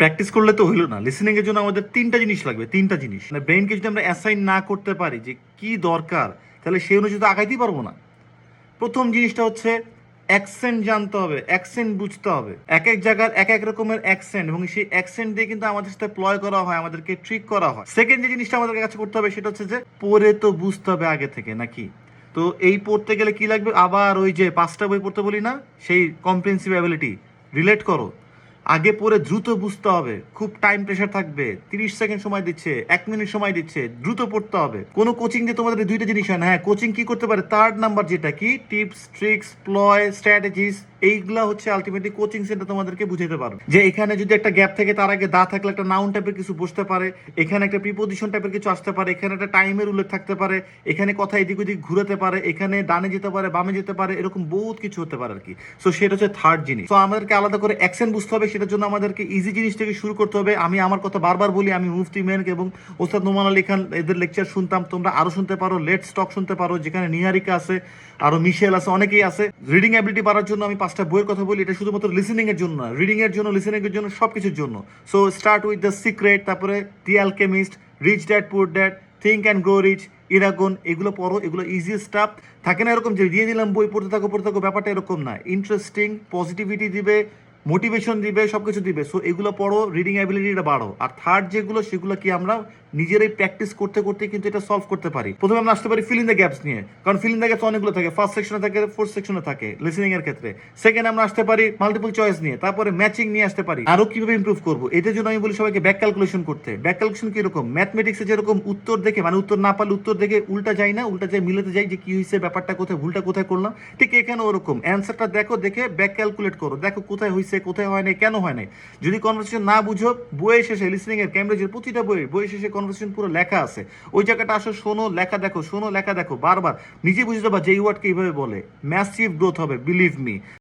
Practice করলে তো হইল না। লিসেনিং এর জন্য আমাদের তিনটা জিনিস লাগবে, তিনটা জিনিস। মানে ব্রেনকে যদি আমরা অ্যাসাইন না করতে পারি যে কি দরকার, তাহলে সেই অনুযায়ী তো আগাইতেই পারব না। প্রথম জিনিসটা হচ্ছে অ্যাকসেন্ট জানতে হবে অ্যাকসেন্ট বুঝতে হবে। এক এক জায়গার এক এক রকমের অ্যাকসেন্ট এবং সেই অ্যাকসেন্ট দিয়ে কিন্তু আমাদের সাথে প্লয় করা হয়, আমাদেরকে ট্রিক করা হয়। সেকেন্ড যে জিনিসটা আমাদের কাছে করতে হবে, সেটা হচ্ছে যে পড়ে তো বুঝতে হবে আগে থেকে, নাকি? তো এই পড়তে গেলে কি লাগবে? আবার ওই যে পাঁচটা বই পড়তে বলি না, সেই কম্প্রিহেন্সিভ অ্যাবিলিটি রিলেট করো। আগে পরে দ্রুত বুঝতে হবে। খুব টাইম প্রেশার থাকবে। তিরিশ সেকেন্ড সময় দিচ্ছে, এক মিনিট সময় দিচ্ছে, দ্রুত পড়তে হবে। কোনো কোচিং দিয়ে তোমাদের দুইটা জিনিস হয় না। হ্যাঁ কোচিং কি করতে পারে? থার্ড নাম্বার যেটা কি? টিপস ট্রিক্স প্লয় স্ট্র্যাটেজিস এইগুলা হচ্ছে আলটিমেটলি কোচিং সেন্টার তোমাদেরকে বুঝাতে পারো যে এখানে যদি একটা গ্যাপ থাকে, তার আগে দা থাকলে একটা নাউন টাইপের কিছু বসতে পারে, এখানে একটা প্রিপোজিশন টাইপের কিছু আসতে পারে, এখানে একটা টাইমের উল্লেখ থাকতে পারে, এখানে কথা এদিক ওদিক ঘুরাতে পারে, এখানে ডানে যেতে পারে, বামে যেতে পারে, এরকম বহুত কিছু হতে পারে আর কি সো সেটা হচ্ছে থার্ড জিনিস। তো আমাদেরকে আলাদা করে অ্যাকশন বুঝতে হবে, সেটার জন্য আমাদেরকে ইজি জিনিস থেকে শুরু করতে হবে। আমি আমার কথা বারবার বলি, আমি মুফতি মেনক এবং ওস্তাদ নোমান আলী খান, এদের লেকচার শুনতাম, তোমরা আরও শুনতে পারো লেট স্টক শুনতে পারো, যেখানে নিহারিকা আছে, আরও মিশেল আছে, অনেকেই আছে। রিডিং অ্যাবিলিটি বাড়ার জন্য আমি পাঁচটা বইয়ের কথা বলি, এটা শুধুমাত্র লিসেনিং এর জন্য না রিডিং এর জন্য লিসেনিং এর জন্য, সবকিছুর জন্য। So start with the secret তারপরে the alchemist rich dad poor dad think and grow rich Eragon এগুলো পড়ো, এগুলো ইজি স্টাফ থাকে না এরকম যে, দিয়ে দিলাম বই, পড়তে থাকো পড়তে থাকো, ব্যাপারটা এরকম না। ইন্টারেস্টিং পজিটিভিটি দিবে মোটিভেশন দিবে সব কিছু দিবে। সো এগুলো পড়ো রিডিং অ্যাবিলিটিটা বাড়ো। আর থার্ড যেগুলো, সেগুলো কি আমরা নিজেরাই প্র্যাকটিস করতে করতে কিন্তু এটা সলভ করতে পারি। প্রথমে আমরা আসতে পারি ফিলিং দ্য গ্যাপস নিয়ে। কারণ ফিলিং দ্য গ্যাপস অনেকগুলো থাকে। ফার্স্ট সেকশনে থাকে ফোর্থ সেকশনে থাকে লিসেনিং এর ক্ষেত্রে। সেকেন্ড আমরা আসতে পারি মাল্টিপল চয়েস নিয়ে। তারপরে ম্যাচিং নিয়ে আসতে পারি। আরও কীভাবে ইমপ্রুভ করব? এটার জন্য আমি বলি সবাইকে ব্যাক ক্যালকুলেশন করতে। ব্যাক ক্যালকুলেশন কীরকম ম্যাথমেটিক্সে যেরকম উত্তর দেখে মানে উত্তর না পারলে উত্তর দেখে উল্টা যাই না, উল্টা যাই মিলাতে যাই যে কি হয়েছে ব্যাপারটা কোথায়, ভুলটা কোথায় করলাম, ঠিক এখানে ওরকম। অ্যান্সারটা দেখো, দেখে ব্যাক ক্যালকুলেট করো। দেখো কোথায় হয়েছে কোথায় হয় নাই, কেন হয় নাই? যদি কনভারসেশন না বুঝো বইয়ে শেষে লিসনিং এর ক্যামব্রিজের প্রতিটা বইয়ের বইয়ে শেষে কনভারসেশন পুরো লেখা আছে। ওই জায়গাটা আসো, শোনো, লেখা দেখো, শোনো, লেখা দেখো, বারবার। নিজে বুঝতে পারবা যে ওয়ার্ডকে এইভাবে বলে। ম্যাসিভ গ্রোথ হবে বিলিভ মি